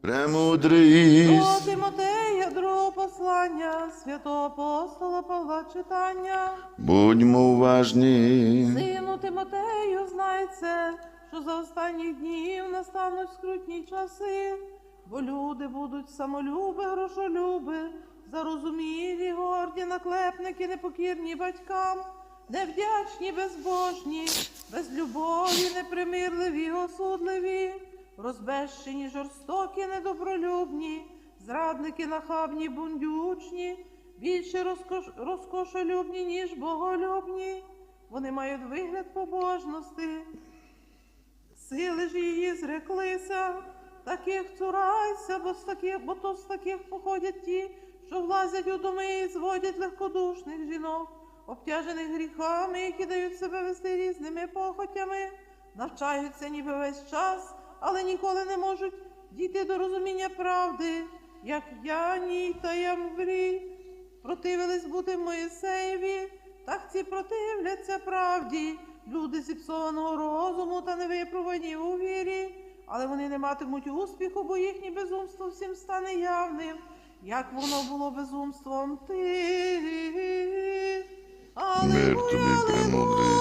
Премудрий. До Тимотея, другого послання, святого апостола Павла читання. Будьмо уважні. Сину Тимотею, знай це, що за останніх днів настануть скрутні часи, бо люди будуть самолюби, грошолюби, зарозумілі, горді, наклепники, непокірні батькам, невдячні, безбожні, безлюбові, непримирливі, осудливі, розбещені, жорстокі, недобролюбні, зрадники, нахабні, бундючні, більше розкош... розкошолюбні, ніж боголюбні. Вони мають вигляд побожності, сили ж її зреклися, таких цурайся, бо, з таких, бо то з таких походять ті, що влазять у доми і зводять легкодушних жінок, обтяжених гріхами, які дають себе вести різними похотями, навчаються ніби весь час, але ніколи не можуть дійти до розуміння правди, як Яній та Ямврій противились бути Моїсеєві, так ці противляться правді, люди зіпсованого розуму та невипробувані у вірі, але вони не матимуть успіху, бо їхнє безумство всім стане явним, як воно було безумством ти. Тобі, премудрий